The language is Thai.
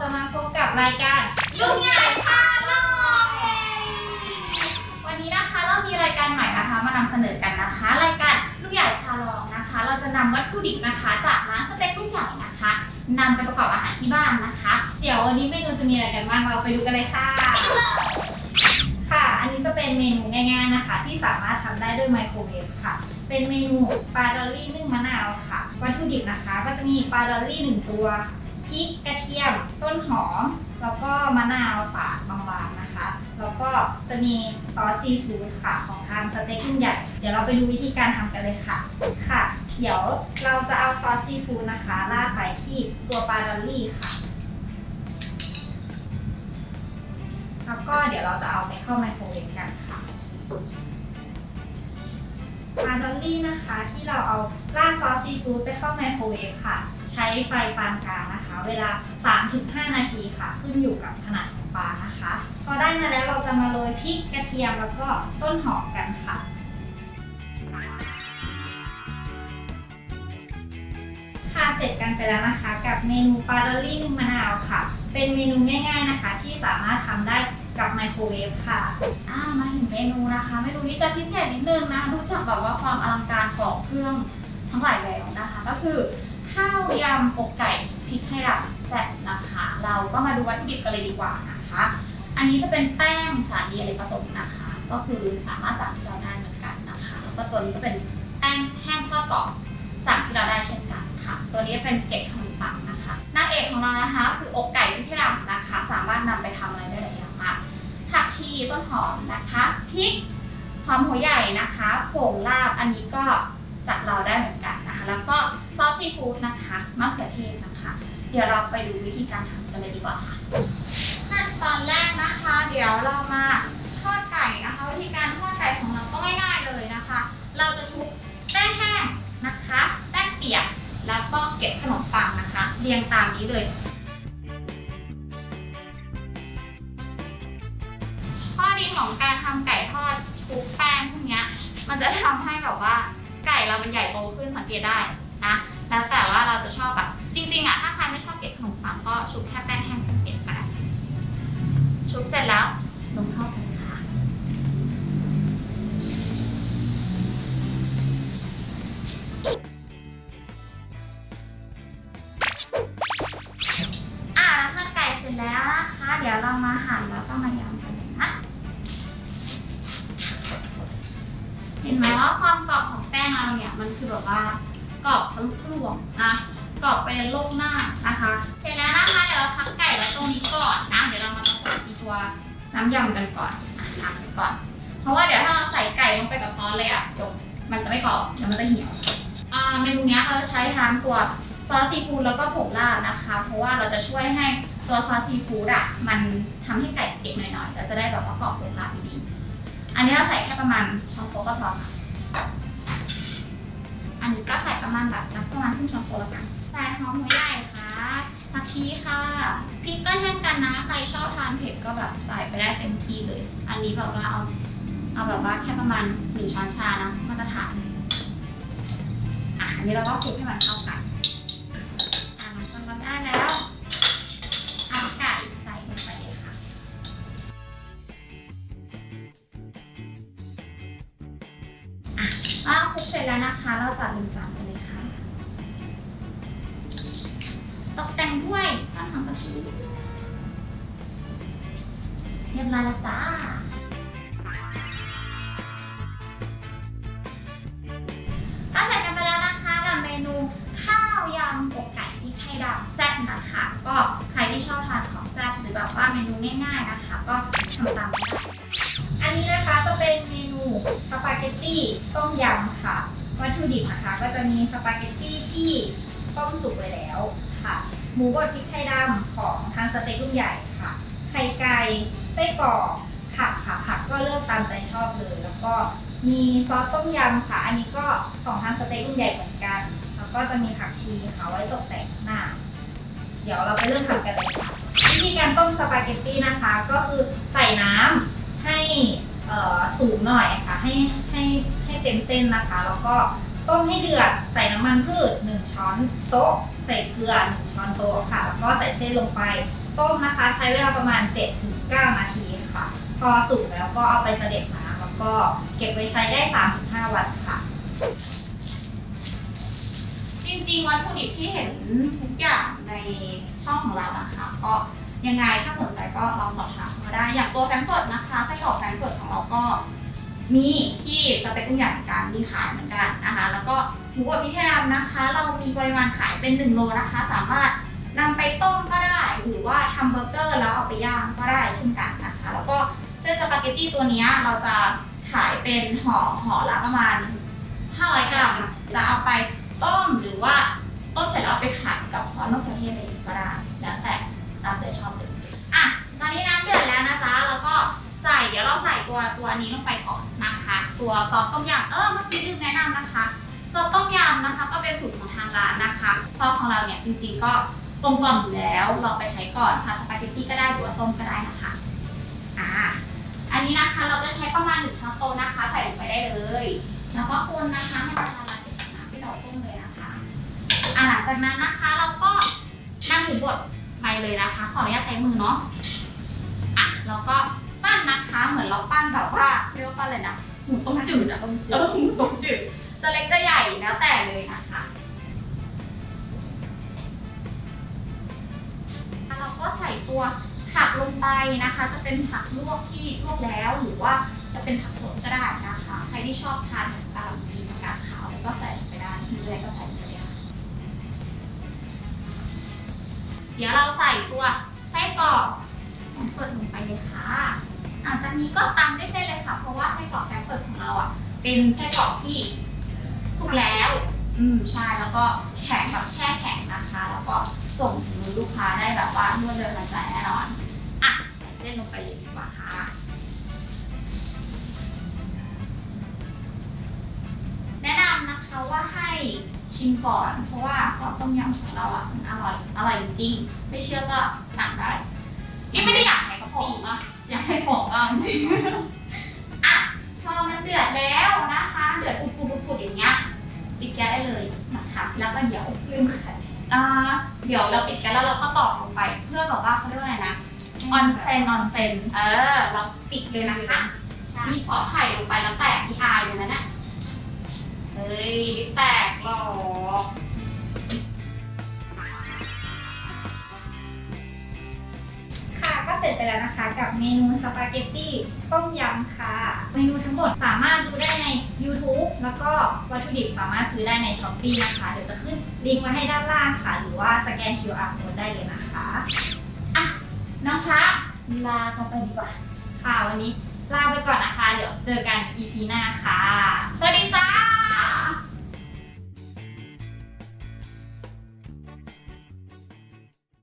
จะมาพบกับรายการลุงใหญ่พาลองวันนี้นะคะเรามีรายการใหม่นะคะ มานำเสนอกันนะคะ รายการลุงใหญ่พาลองนะคะ เราจะนำวัตถุดิบนะคะจากร้านสเต็กลุงใหญ่นะคะนำไปประกอบอาหารที่บ้านนะคะ เดี๋ยววันนี้เมนูจะมีอะไรกันบ้างเราไปดูกันเลยค่ะ ค่ะ อันนี้จะเป็นเมนูง่ายๆนะคะ ที่สามารถทำได้ด้วยไมโครเวฟค่ะ เป็นเมนูปลาดอลลี่นึ่งมะนาวค่ะ วัตถุดิบนะคะ ก็จะมีปลาดอลลี่หนึ่งตัว พริกกระเทียม ต้นหอม แล้วก็มะนาวฝาดบางๆนะคะ แล้วก็จะมีซอสซีฟู้ดค่ะ ของทางสเต็กยิ่งใหญ่เดี๋ยวเราไปดูวิธีการทำกันเลยค่ะค่ะ เดี๋ยวเราจะเอาซอสซีฟู้ดนะคะราดไปที่ตัวปลาดอลลี่ค่ะ แล้วก็เดี๋ยวเราจะเอาไปเข้าไมโครเวฟกันค่ะปลาดอลลี่นะคะที่เราเอาราดซอสซีฟู้ดไปเข้าไมโครเวฟค่ะ ใช้ไฟปานกลางนะคะ เวลา 3-5 นาทีค่ะ ขึ้นอยู่กับขนาดของปลานะคะ พอได้มาแล้วเราจะมาโรยพริกกระเทียมแล้วก็ต้นหอมกันค่ะค่ะเสร็จกันไปแล้วนะคะ กับเมนูปลาดอลลี่นึ่งมะนาวค่ะ เป็นเมนูง่ายๆนะคะ ที่สามารถทำได้กับไมโครเวฟค่ะอ่ามาถึงเมนูนะคะเมนูนี้จะพิเศษนิดนึงนะรู้จักแบบว่าความอลังการของเครื่องทั้งหลายแล้วนะคะ ก็คือ ข้าวยำอกไก่พริกไทยดำแซ่บนะคะ เราก็มาดูวัตถุดิบกันเลยดีกว่านะคะ อันนี้จะเป็นแป้งสาลีอเนกประสงค์นะคะ ก็คือสามารถสั่งที่เราได้เหมือนกันนะคะแล้วก็ตัวนี้ก็เป็นแป้งแห้งทอดกรอบสั่งที่เราได้เช่นกันค่ะ ตัวนี้เป็นเกล็ดขนมปังนะคะนางเอกของเรานะคะ คืออกไก่พริกไทยดำนะคะ สามารถนำไปทำอะไรได้หลายอย่างมากผักชีต้นหอมนะคะพริกหอมหัวใหญ่นะคะผงลาบอันนี้ก็จากเราได้เหมือนกันนะคะ แล้วก็ ซอสซีฟู้ดนะคะมะเขือเทศนะคะ เดี๋ยวเราไปดูวิธีการทำกันเลยดีกว่าค่ะขั้นตอนแรกนะคะ เดี๋ยวเรามาทอดไก่นะคะวิธีการทอดไก่ของเราก็ง่ายๆเลยนะคะ เราจะชุบแป้งแห้งนะคะแป้งเปียกแล้วก็เกล็ดขนมปังนะคะ เรียงตามนี้เลยข้อดีของการทำไก่ทอดชุบแป้งพวกนี้มันจะทำให้แบบว่าไก่เรามันใหญ่โตขึ้นสังเกตได้นะ แล้วแต่ว่าเราจะชอบแบบจริงๆอะถ้าใครไม่ชอบเก็บขนมปังก็ชุบแค่แป้งแห้งเก็บก็ได้ชุบเสร็จแล้วลงทอดกันค่ะ อ่าแล้วทอดไก่เสร็จแล้วนะคะเดี๋ยวเรามาหั่นแล้วก็มายำกันเลยนะ เห็นไหมว่าความกรอบของแป้งเราเนี่ยมันคือแบบว่า กรอบทะลุทะลวงนะกรอบไปในโลกหน้านะคะ เสร็จแล้วนะคะเดี๋ยวเราพักไก่ไว้ตรงนี้ก่อนนะเดี๋ยวเรามาผสมอีตัวน้ำยำกันก่อนอะทำก่อน เพราะว่าเดี๋ยวถ้าเราใส่ไก่ลงไปกับซอสเลยอะเดี๋ยวมันจะไม่กรอบเดี๋ยวมันจะเหี่ยวอ่าเมนูนี้เราจะใช้ทั้งตัวซอสซีฟู้ดแล้วก็ผงลาบนะคะ เพราะว่าเราจะช่วยให้ตัวซอสซีฟู้ดอะมันทำให้ไก่เก็บหน่อยๆแล้วจะได้แบบว่ากรอบเป็นลาบดี อันนี้เราใส่แค่ประมาณช้อนโต๊ะก็พอค่ะ ประมาณแบบนับประมาณครึ่งช้อนโต๊ะแล้วกันใส่หอมหัวใหญ่ค่ะผักชีค่ะ พริกก็เช่นกันนะ ใครชอบทานเผ็ดก็แบบใส่ไปได้เต็มที่เลย อันนี้แบบว่าเอาเอาแบบว่าแค่ประมาณหนึ่งช้อนชานะมาตรฐานอะอันนี้เราก็คลุกให้มันเข้ากันอะมันทำมาได้แล้วเอาไก่ใส่ลงไปเลยค่ะ อะคลุกเสร็จแล้วนะคะ เราจัดลงจาน ตกแต่งด้วยต้นหอมผักชีเรียบร้อยแล้วจ้าก็เสร็จกันไปแล้วนะคะกับเมนูข้าวยำอกไก่พริกไทยดำแซ่บนะคะ ก็ใครที่ชอบทานของแซ่บหรือแบบว่าเมนูง่ายๆนะคะ ก็ทำตามได้อันนี้นะคะจะเป็นเมนูสปาเกตตี้ต้มยำค่ะ วัตถุดิบนะคะ ก็จะมีสปาเกตตี้ที่ต้มสุกไปแล้ว ค่ะ หมูบดพริกไทยดำของทางสเต็กรุ่นใหญ่ค่ะ ไข่ไก่ไส้กรอกผักค่ะผักก็เลือกตามใจชอบเลย แล้วก็มีซอสต้มยำค่ะ อันนี้ก็ของทางสเต็กรุ่นใหญ่เหมือนกัน แล้วก็จะมีผักชีค่ะไว้ตกแต่งหน้า เดี๋ยวเราไปเริ่มทำกันเลยค่ะวิธีการต้มสปาเกตตี้นะคะ ก็คือใส่น้ำให้สูงหน่อยค่ะ ให้ให้ให้เต็มเส้นนะคะ แล้วก็ ต้มให้เดือดใส่น้ำมันพืช 1 ช้อนโต๊ะ ใส่เกลือ 1 ช้อนโต๊ะค่ะ แล้วก็ใส่เส้นลงไป ต้มนะคะใช้เวลาประมาณ 7-9 นาทีค่ะ พอสุกแล้วก็เอาไปเสด็จน้ำแล้วก็เก็บไว้ใช้ได้ 3-5 วันค่ะ จริงๆวัตถุดิบที่เห็นทุกอย่างในช่องของเรานะคะก็ยังไงถ้าสนใจก็ลองสอบถามมาได้ อย่างตัวแฟรงก์เฟิร์ตนะคะไส้กรอกแฟรงก์เฟิร์ตของเราก็ มีที่สเตกทุกอย่างเหมือนกันมีขายเหมือนกันนะคะ แล้วก็หมูบดพริกไทยดำนะคะ เรามีปริมาณขายเป็น 1 โลนะคะ สามารถนำไปต้มก็ได้หรือว่าทำเบอร์เกอร์แล้วเอาไปย่างก็ได้เช่นกันนะคะ แล้วก็เส้นสปาเกตตี้ตัวนี้เราจะขายเป็นห่อห่อละประมาณ 500 กรัมจะเอาไปต้มหรือว่าต้มเสร็จแล้วเอาไปขัดกับซอสมะเขือเทศอะไรก็ได้แล้วแต่ตามใจชอบเลยอะตอนนี้น้ำเดือดแล้วนะจ๊ะแล้วก็ใส่เดี๋ยวเราใส่ตัวตัวนี้ลงไปก่อน ตัวซอสต้มยำเออเมื่อกี้ลืมแนะนำนะคะซอสต้มยำนะคะ ก็เป็นสูตรของทางร้านนะคะซอสของเราเนี่ยจริงๆก็กลมกล่อมอยู่แล้วลองไปใช้ก่อนค่ะสปาเกตตี้ก็ได้หรือว่าต้มก็ได้นะคะอ่าอันนี้นะคะเราจะใช้ประมาณหนึ่งช้อนโต๊ะนะคะ ใส่ลงไปได้เลย แล้วก็คนนะคะให้มันละลายกับน้ำที่เราต้มเลยนะคะอ่าหลังจากนั้นนะคะเราก็นำหมูบดไปเลยนะคะ ขออนุญาตใช้มือเนาะอะแล้วก็ปั้นนะคะ เหมือนเราปั้นแบบว่าเรียกว่าปั้นอะไรนะ หมูต้มจืดอะต้มจืดเออหมูต้มจืดจะเล็กจะใหญ่แล้วแต่เลยนะคะเราก็ใส่ตัวผักลงไปนะคะ จะเป็นผักลวกที่ลวกแล้วหรือว่าจะเป็นผักสดก็ได้นะคะ ใครที่ชอบทานเหมือนกะหล่ำปีกาดขาวแล้วก็ใส่ลงไปได้มีอะไรก็ใส่ไปเลยค่ะเดี๋ยวเราใส่ตัวไส้กรอกของเปิดลงไปเลยค่ะ หลังจากนี้ก็ตามด้วยเส้นเลยค่ะ เพราะว่าไส้กรอกแกงเปิดของเราอะ เป็นไส้กรอกที่สุกแล้ว อืมใช่ แล้วก็แข็งแบบแช่แข็งนะคะ แล้วก็ส่งถึงมือลูกค้าได้แบบว่ารวดเร็วทันใจแน่นอน อะใส่เส้นลงไปเลยดีกว่าค่ะแนะนำนะคะว่าให้ชิมก่อน เพราะว่าซอสต้มยำของเราอะมันอร่อยอร่อยจริง ไม่เชื่อก็สั่งได้นี่ไม่ได้อยาก ให้กระป๋องอะอยากให้ของบ้างจริงอะพอมันเดือดแล้วนะคะ เดือดปุดๆปุดๆอย่างเงี้ยปิดแก๊สได้เลยนะคะแล้วก็เดี๋ยวลืมขัดอ่าเดี๋ยวเราปิดแก๊สแล้วเราก็ตอกลงไป เพื่อแบบว่าเขาเรียกว่าอะไรนะออนเซนออนเซนเออเราปิดเลยนะคะมีขอไข่ลงไปแล้วแตกที่อายเลยนะเนี่ยเฮ้ยไม่แตกหรอ เสร็จไปแล้วนะคะ กับเมนูสปาเกตตี้ต้มยำค่ะ เมนูทั้งหมดสามารถดูได้ใน YouTube แล้วก็วัตถุดิบสามารถซื้อได้ใน s h อ p e e นะคะ เดี๋ยวจะขึ้นลิงก์ไว้ให้ด้านล่างค่ะ หรือว่าสแกน QR code ได้เลยนะคะน้องคะลากันไปดีกว่า ค่ะวันนี้ลาไปก่อนนะคะ เดี๋ยวเจอกัน EP หน้าค่ะ